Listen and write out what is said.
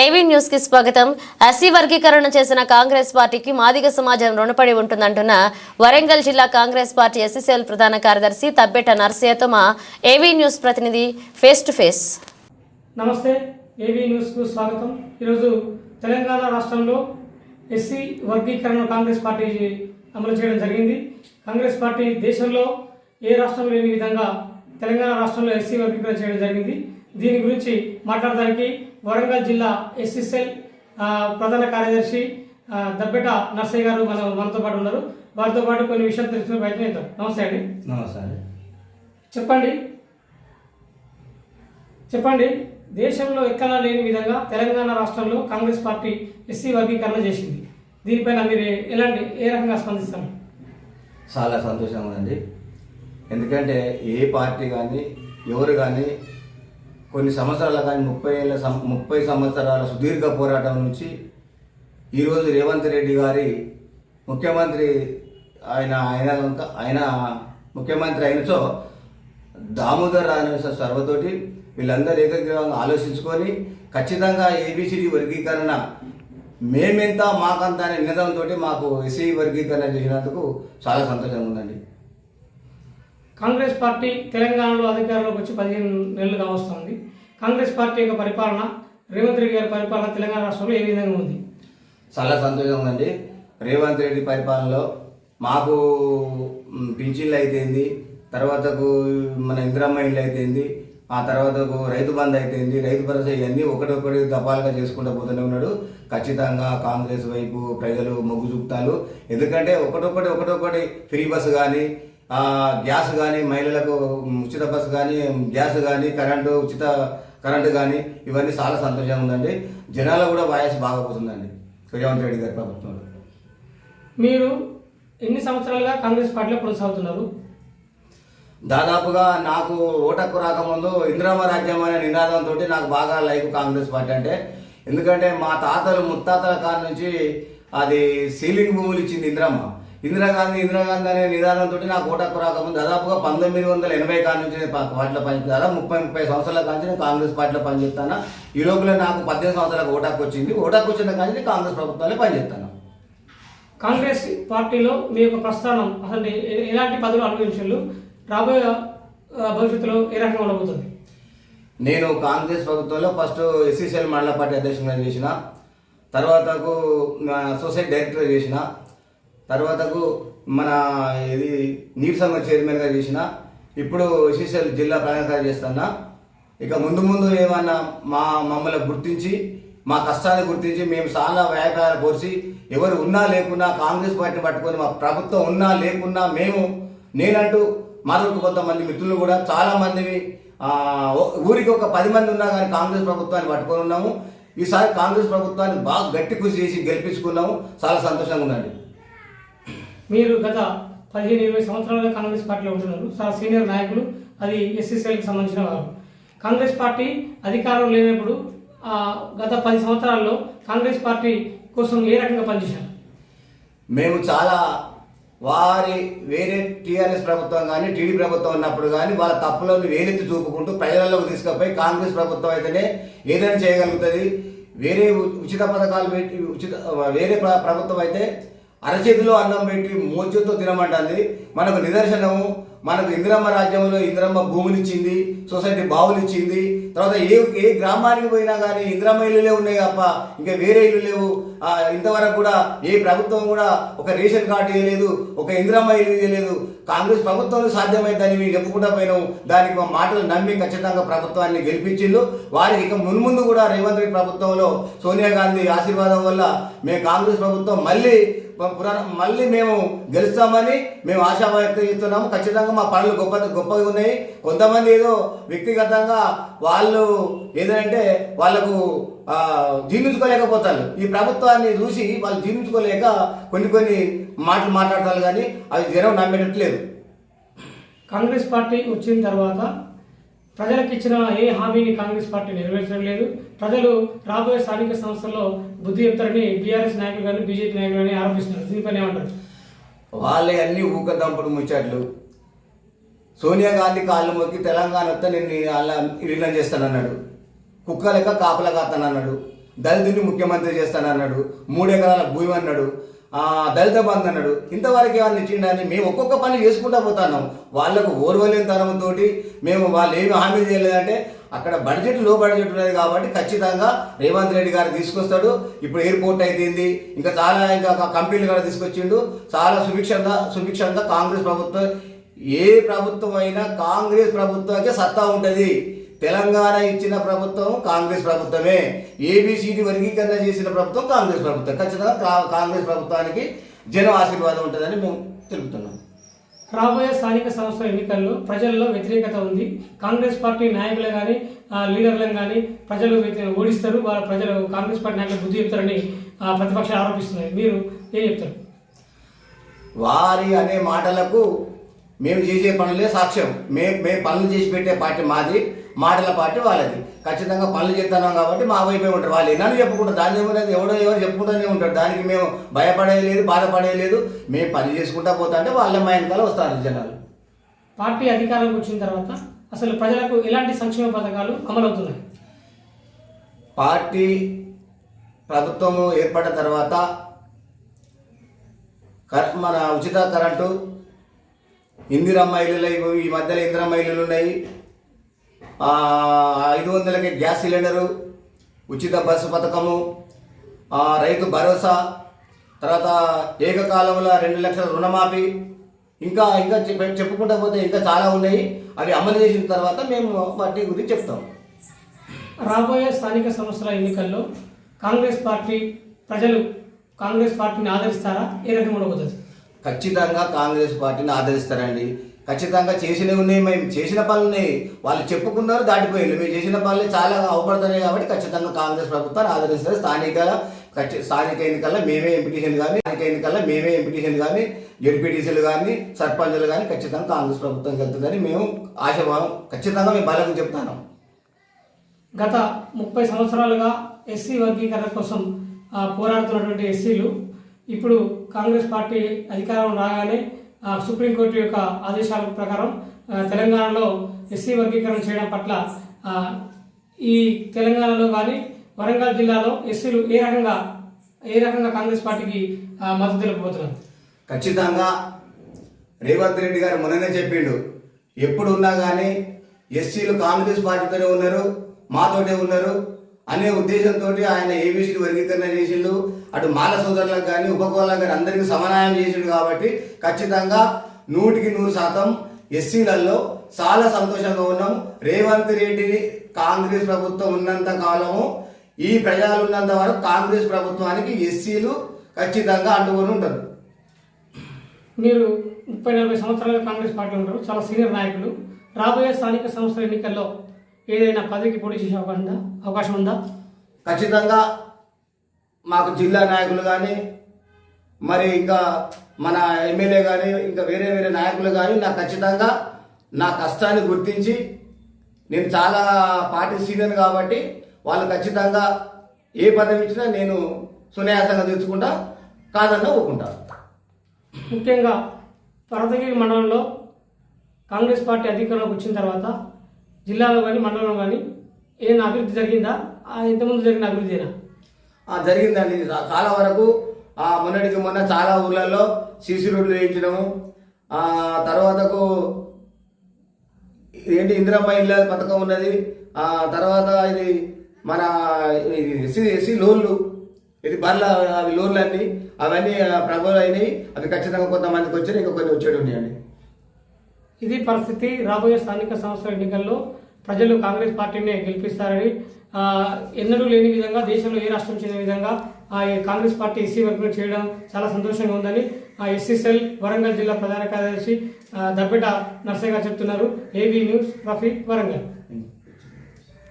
ఏవీ న్యూస్కి స్వాగతం. ఎస్సీ వర్గీకరణ చేసిన కాంగ్రెస్ పార్టీకి మాదిగ సమాజం రుణపడి ఉంటుందంటున్న వరంగల్ జిల్లా కాంగ్రెస్ పార్టీ ఎస్సీసీఎల్ ప్రధాన కార్యదర్శి తబ్బెట నర్సయ్యతో మా ఏవీ న్యూస్ ప్రతినిధి ఫేస్ టు ఫేస్. నమస్తే ఏవీ న్యూస్కు స్వాగతం. ఈరోజు తెలంగాణ రాష్ట్రంలో ఎస్సీ వర్గీకరణ కాంగ్రెస్ పార్టీ అమలు చేయడం జరిగింది. కాంగ్రెస్ పార్టీ దేశంలో ఏ రాష్ట్రం లేని విధంగా తెలంగాణ రాష్ట్రంలో ఎస్సీ వర్గీకరణ చేయడం జరిగింది. దీని గురించి మాట్లాడడానికి వరంగల్ జిల్లా ఎస్సీసెల్ ప్రధాన కార్యదర్శి దబ్బెట నర్సయ్య గారు మన మనతో పాటు ఉన్నారు. వారితో పాటు కొన్ని విషయాలు తెలుసుకునే ప్రయత్నం చేద్దాం. నమస్తే అండి. నమస్తే అండి. చెప్పండి. చెప్పండి. దేశంలో ఎక్కడా లేని విధంగా తెలంగాణ రాష్ట్రంలో కాంగ్రెస్ పార్టీ ఎస్సీ వర్గీకరణ చేసింది. దీనిపైన మీరు ఎలాంటి ఏ రకంగా స్పందిస్తారు? చాలా సంతోషంగా ఉందండి. ఎందుకంటే ఏ పార్టీ కానీ ఎవరు కానీ కొన్ని సంవత్సరాల కానీ ముప్పై ఏళ్ళ సం- ముప్పై సంవత్సరాల సుదీర్ఘ పోరాటం నుంచి ఈరోజు రేవంత్ రెడ్డి గారి ముఖ్యమంత్రి ఆయన ఆయన ఆయన ముఖ్యమంత్రి అయినచో దామోదర్ రాజేశ్వర సర్వతోటి వీళ్ళందరూ ఏకగ్రీవంగా ఆలోచించుకొని ఖచ్చితంగా ఏబిసిడి వర్గీకరణ మేమెంత మాకంత అనే నినాదంతో మాకు ఎస్సీ వర్గీకరణ చేసినందుకు చాలా సంతోషంగా ఉందండి. కాంగ్రెస్ పార్టీ తెలంగాణలో అధికారంలోకి వచ్చి పదిహేను నెలలు కావస్తుంది కాంగ్రెస్ పార్టీ యొక్క పరిపాలన రేవంత్ రెడ్డి గారి పరిపాలన తెలంగాణ రాష్ట్రంలో ఏ విధంగా ఉంది? చాలా సంతోషంగా ఉందండి రేవంత్ రెడ్డి పరిపాలనలో మాకు పింఛన్లు అయితేంది తర్వాతకు మన ఇందిరమ్మ ఇల్లు అయితేంది ఆ తర్వాతకు రైతు బంధు అయితేంది రైతు భరోసా ఇవన్నీ ఒకటొకటి దఫాలుగా చేసుకుంటూ పోతూనే ఉన్నాడు. ఖచ్చితంగా కాంగ్రెస్ వైపు ప్రజలు మొగ్గు చూపుతారు. ఎందుకంటే ఒకటొకటి ఒకటొకటి ఫ్రీ బస్సు కానీ గ్యాస్ కానీ మహిళలకు ఉచిత బస్సు కానీ గ్యాస్ కానీ కరెంటు ఉచిత కరెంటు కానీ ఇవన్నీ చాలా సంతోషంగా ఉందండి. జనాలు కూడా వాయస్ బాగా పోతుందండి రేవంత్ రెడ్డి గారి ప్రభుత్వంలో. మీరు ఎన్ని సంవత్సరాలుగా కాంగ్రెస్ పార్టీలో కొనసాగుతున్నారు? దాదాపుగా నాకు ఓటక్కు రాకముందు ఇందిరామ రాజ్యం అనే నినాదంతో నాకు బాగా లైక్ కాంగ్రెస్ పార్టీ అంటే. ఎందుకంటే మా తాతలు ముత్తాతల కాడ నుంచి అది సీలింగ్ భూములు ఇచ్చింది ఇందిరమ్మ ఇందిరాగాంధీ ఇందిరాగాంధీ అనే నిదానంతో నాకు ఓటక్కు రాకముందు దాదాపుగా పంతొమ్మిది వందల ఎనభై కాడ నుంచి నేను పార్టీలో పని దాదాపు ముప్పై ముప్పై సంవత్సరాల కాడ నుంచి నేను కాంగ్రెస్ పార్టీలో పనిచేస్తాను ఈ లోపల నాకు పద్దెనిమిది సంవత్సరాలకు ఓటక్కు వచ్చింది. ఓటక్కు వచ్చిన కాడ నుంచి కాంగ్రెస్ ప్రభుత్వాలే పనిచేస్తాను కాంగ్రెస్ పార్టీలో మీ యొక్క ప్రస్థానం అసలు ఎలాంటి పదవులు అనుభవించారు రాబోయే భవిష్యత్తులో ఏ రకంగా ఉండబోతుంది? నేను కాంగ్రెస్ ప్రభుత్వంలో ఫస్ట్ ఎస్సీసీఎల్ మండల పార్టీ అధ్యక్షునిగా చేసిన తర్వాతకు సొసైటీ డైరెక్టర్ చేసిన తర్వాతకు మన ఇది నీటి సంఘ చైర్మన్గా చేసిన ఇప్పుడు శ్రీశైలం జిల్లా ప్రధాన చేస్తున్నా. ఇక ముందు ముందు ఏమన్నా మా మమ్మల్ని గుర్తించి మా కష్టాన్ని గుర్తించి మేము చాలా వ్యాపారాలు పోసి ఎవరు ఉన్నా లేకున్నా కాంగ్రెస్ పార్టీ పట్టుకొని మా ప్రభుత్వం ఉన్నా లేకున్నా మేము నేనంటూ మరొక కొంతమంది మిత్రులు కూడా చాలామందిని ఊరికి ఒక పది మంది ఉన్నా కానీ కాంగ్రెస్ ప్రభుత్వాన్ని పట్టుకొని ఉన్నాము. ఈసారి కాంగ్రెస్ ప్రభుత్వాన్ని బాగా గట్టి కృషి చేసి గెలిపించుకున్నాము. చాలా సంతోషంగా ఉందండి. మీరు గత పదిహేను ఇరవై సంవత్సరాలుగా కాంగ్రెస్ పార్టీలో ఉంటున్నారు. చాలా సీనియర్ నాయకులు అది ఎస్ఎస్ఎల్కి సంబంధించిన వారు. కాంగ్రెస్ పార్టీ అధికారం లేనప్పుడు గత పది సంవత్సరాల్లో కాంగ్రెస్ పార్టీ కోసం ఏ రకంగా పనిచేశారు? మేము చాలా వారి వేరే టీఆర్ఎస్ ప్రభుత్వం కానీ టీడీ ప్రభుత్వం ఉన్నప్పుడు కానీ వాళ్ళ తప్పులను వేలెత్తి చూపుకుంటూ ప్రజలలోకి తీసుకుపోయి కాంగ్రెస్ ప్రభుత్వం అయితేనే ఏదైనా చేయగలుగుతుంది. వేరే ఉచిత పథకాలు పెట్టి ఉచిత వేరే ప్రభుత్వం అయితే అరచేతిలో అన్నం పెట్టి మోచేతో తినమంటుంది. మనకు నిదర్శనము మనకు ఇందిరమ్మ రాజ్యంలో ఇందిరమ్మ భూములు ఇచ్చింది సొసైటీ బావులు ఇచ్చింది తర్వాత ఏ ఏ గ్రామానికి పోయినా కానీ ఇందిరమ్మ ఇల్లులే ఉన్నాయి తప్ప ఇంకా వేరే ఇల్లు లేవు. ఇంతవరకు కూడా ఏ ప్రభుత్వం కూడా ఒక రేషన్ కార్డు ఇవ్వలేదు ఒక ఇందిరమ్మ ఇల్లు ఇవ్వలేదు కాంగ్రెస్ ప్రభుత్వంలో సాధ్యమైందని మేము చెప్పుకుంటా పోయినాం దానికి మా మాటలు నమ్మి ఖచ్చితంగా ప్రభుత్వాన్ని గెలిపించిండు వారికి ఇక మున్ముందు కూడా రేవంత్ రెడ్డి ప్రభుత్వంలో సోనియా గాంధీ ఆశీర్వాదం వల్ల మేము కాంగ్రెస్ ప్రభుత్వం మళ్ళీ మళ్ళీ మేము గెలుస్తామని మేము ఆశా వ్యక్తం చేస్తున్నాము. ఖచ్చితంగా మా పనులు గొప్ప గొప్పగా ఉన్నాయి. కొంతమంది ఏదో వ్యక్తిగతంగా వాళ్ళు ఏదంటే వాళ్ళకు జీర్ణించుకోలేకపోతారు. ఈ ప్రభుత్వాన్ని చూసి వాళ్ళు జీర్ణించుకోలేక కొన్ని కొన్ని మాటలు మాట్లాడతారు కానీ అవి జనం నమ్మేటట్లేదు కాంగ్రెస్ పార్టీ వచ్చిన తర్వాత ప్రజలకు ఇచ్చిన ఏ హామీని కాంగ్రెస్ పార్టీ నెరవేర్చడం లేదు. ప్రజలు రాబోయే స్థానిక సంస్థల్లో బుద్ధి చెప్తారని బీఆర్ఎస్ నాయకులు కానీ బీజేపీ నాయకులు కానీ ఆరోపిస్తున్నారు. దీనిపైన ఏమంటారు? వాళ్ళే అన్ని ఊక దంపడు ముచ్చట్లు. సోనియా గాంధీ కాళ్ళు మొక్కి తెలంగాణ వస్తే నేను అలా విలీనం చేస్తానన్నాడు. కుక్క లెక్క కాపలా కాస్తానన్నాడు దళితుని ముఖ్యమంత్రి చేస్తానన్నాడు. మూడు ఎకరాల భూమి అన్నాడు. దళిత బంధు అన్నాడు. ఇంతవరకు ఏమన్నా ఇచ్చిండని మేము ఒక్కొక్క పని చేసుకుంటా పోతున్నాం. వాళ్ళకు ఓర్వలేని తనంతో మేము వాళ్ళు ఏమి హామీ చేయలేదంటే అక్కడ బడ్జెట్లో బడ్జెట్ ఉన్నది కాబట్టి ఖచ్చితంగా రేవంత్ రెడ్డి గారు తీసుకొస్తాడు. ఇప్పుడు ఎయిర్పోర్ట్ అయిపోయింది ఇంకా చాలా ఇంకా కంపెనీలు కూడా తీసుకొచ్చిండు. చాలా సుభిక్షంగా సుభిక్షంగా కాంగ్రెస్ ప్రభుత్వం ఏ ప్రభుత్వం అయినా కాంగ్రెస్ ప్రభుత్వానికి సత్తా ఉంటుంది. తెలంగాణ ఇచ్చిన ప్రభుత్వం కాంగ్రెస్ ప్రభుత్వమే. ఏబిసిడి వర్గీకరణ చేసిన ప్రభుత్వం కాంగ్రెస్ ప్రభుత్వం. ఖచ్చితంగా కాంగ్రెస్ ప్రభుత్వానికి జన ఆశీర్వాదం ఉంటుందని మేము తెలుపుతున్నాం. రాబోయే స్థానిక సంస్థల ఎన్నికల్లో ప్రజల్లో వ్యతిరేకత ఉంది. కాంగ్రెస్ పార్టీ నాయకులు కానీ లీడర్లను కానీ ప్రజలు ఓడిస్తారు. వాళ్ళ ప్రజలు కాంగ్రెస్ పార్టీ నాయకులు బుద్ధి చెప్తారని ప్రతిపక్షాలు ఆరోపిస్తున్నాయి. మీరు ఏం చెప్తారు? వారి అనే మాటలకు మేము చేసే పనులే సాక్ష్యం. మేము మేము పనులు చేసి పెట్టే పార్టీ మాది. మాటల పార్టీ వాళ్ళది. ఖచ్చితంగా పనులు చేస్తున్నాం కాబట్టి మా వైపే ఉంటారు. వాళ్ళు ఎన్నో చెప్పుకుంటారు. దాని ఏమన్నది? ఎవడో ఎవరు చెప్పుకుంటూనే ఉంటారు. దానికి మేము భయపడేయలేదు బాధపడేయలేదు. మేము పని చేసుకుంటా పోతా అంటే వాళ్ళే మా వెనకాల వస్తారు జనాలు. పార్టీ అధికారంలోకి వచ్చిన తర్వాత అసలు ప్రజలకు ఎలాంటి సంక్షేమ పథకాలు అమలవుతున్నాయి? పార్టీ ప్రభుత్వము ఏర్పడిన తర్వాత మన ఉచిత కరెంటు ఇందిరమ్మ ఇల్లులు ఈ మధ్యలో ఇందిరమ్మ ఇల్లులు ఉన్నాయి. ఐదు వందలకి గ్యాస్ సిలిండరు ఉచిత బస్సు పథకము రైతు భరోసా తర్వాత ఏకకాలంలో రెండు లక్షల రుణమాఫీ ఇంకా ఇంకా చెప్ప- చెప్పుకుంటా పోతే ఇంకా చాలా ఉన్నాయి. అవి అమలు చేసిన తర్వాత మేము వాటి గురించి చెప్తాం. రాబోయే స్థానిక సంస్థల ఎన్నికల్లో కాంగ్రెస్ పార్టీ ప్రజలు కాంగ్రెస్ పార్టీని ఆదరిస్తారా? ఏ రకంగా ఖచ్చితంగా కాంగ్రెస్ పార్టీని ఆదరిస్తారండి. ఖచ్చితంగా చేసినవి ఉన్నాయి మేము చేసిన పనులు ఉన్నాయి. వాళ్ళు చెప్పుకున్నారు దాటిపోయారు మేము చేసిన పనులు చాలా అవపడుతున్నాయి కాబట్టి ఖచ్చితంగా కాంగ్రెస్ ప్రభుత్వాన్ని ఆదరిస్తారు. స్థానిక స్థానిక ఎన్నికల్లో మేమే ఎంపిటీషన్ కానీ స్థానిక ఎన్నికల్లో మేమే ఎంపిటీషన్ కానీ జడ్పీటీసీలు కానీ సర్పంచులు కానీ ఖచ్చితంగా కాంగ్రెస్ ప్రభుత్వం వెళ్తుందని మేము ఆశాభావం ఖచ్చితంగా మేము బలంగా చెప్తాను గత ముప్పై సంవత్సరాలుగా ఎస్సీ వర్గీకరణ కోసం పోరాడుతున్నటువంటి ఎస్సీలు ఇప్పుడు కాంగ్రెస్ పార్టీ అధికారం రాగానే సుప్రీంకోర్టు యొక్క ఆదేశాల ప్రకారం తెలంగాణలో ఎస్సీ వర్గీకరణ చేయడం పట్ల ఈ తెలంగాణలో కానీ వరంగల్ జిల్లాలో ఎస్సీలు ఏ రకంగా ఏ రకంగా కాంగ్రెస్ పార్టీకి మద్దతు తెలుపబోతున్నారు ఖచ్చితంగా రేవంత్ రెడ్డి గారు మొన్ననే చెప్పిండు. ఎప్పుడు ఉన్నా కానీ ఎస్సీలు కాంగ్రెస్ పార్టీతోనే ఉన్నారు మాతోటే ఉన్నారు. అనే ఉద్దేశంతో ఆయన ఏబీసీ వర్గీకరణ చేసిండు అటు మాల సోదరులకు కానీ ఉపకులాలకు కానీ అందరికీ సమన్వయం చేసిండు కాబట్టి ఖచ్చితంగా నూటికి నూరు శాతం ఎస్సీలలో చాలా సంతోషంగా ఉన్నాం. రేవంత్ రెడ్డిని కాంగ్రెస్ ప్రభుత్వం ఉన్నంత కాలము ఈ ప్రజలు ఉన్నంత వరకు కాంగ్రెస్ ప్రభుత్వానికి ఎస్సీలు ఖచ్చితంగా అంటుకొని ఉంటారు. మీరు ముప్పై నలభై సంవత్సరాలుగా కాంగ్రెస్ పార్టీ ఉంటారు చాలా సీనియర్ నాయకులు. రాబోయే స్థానిక సంస్థల ఎన్నికల్లో ఏదైనా పదవికి పోటీ చేసే అవకాశం ఉందా? అవకాశం ఉందా? ఖచ్చితంగా మాకు జిల్లా నాయకులు కానీ మరి ఇంకా మన ఎమ్మెల్యే కానీ ఇంకా వేరే వేరే నాయకులు కానీ నాకు ఖచ్చితంగా నా కష్టాన్ని గుర్తించి నేను చాలా పార్టీ సీనియర్ కాబట్టి వాళ్ళు ఖచ్చితంగా ఏ పదవి ఇచ్చినా నేను సునాయాసంగా తెచ్చుకుంటా కాదన్నా ఒప్పుకుంటా. ముఖ్యంగా పర్వతగిరి మండలంలో కాంగ్రెస్ పార్టీ అధికారంలోకి వచ్చిన తర్వాత జిల్లాలో కానీ మండలంలో కానీ ఏదైనా అభివృద్ధి జరిగిందా? ఇంతకుముందు జరిగిన అభివృద్ధినా జరిగిందండి. చాలా వరకు మొన్నటికి మొన్న చాలా ఊళ్ళల్లో సీసీ రోడ్లు వేయించడము తర్వాతకు ఏంటి ఇందిరమ్మ ఇళ్ళ పథకం ఉన్నది తర్వాత ఇది మన ఇది ఎస్సీ ఎస్సీ లోన్లు ఇది బర్ల అవి లోన్లు అన్నీ అవన్నీ ప్రభుత్వం అయినాయి అవి ఖచ్చితంగా కొంతమందికి వచ్చినాయి ఇంకా కొన్ని వచ్చేటి ఉన్నాయండి ఇది పరిస్థితి. రాబోయే స్థానిక సంస్థల ఎన్నికల్లో ప్రజలు కాంగ్రెస్ పార్టీని గెలిపిస్తారని ఎన్నడూ లేని విధంగా దేశంలో ఏ రాష్ట్రం చెందిన విధంగా ఆ కాంగ్రెస్ పార్టీ ఎస్సీ వర్గం చేయడం చాలా సంతోషంగా ఉందని ఆ ఎస్సీసెల్ వరంగల్ జిల్లా ప్రధాన కార్యదర్శి దబ్బెట నర్సయ్య గారు చెప్తున్నారు. AB news Rafi Warangal.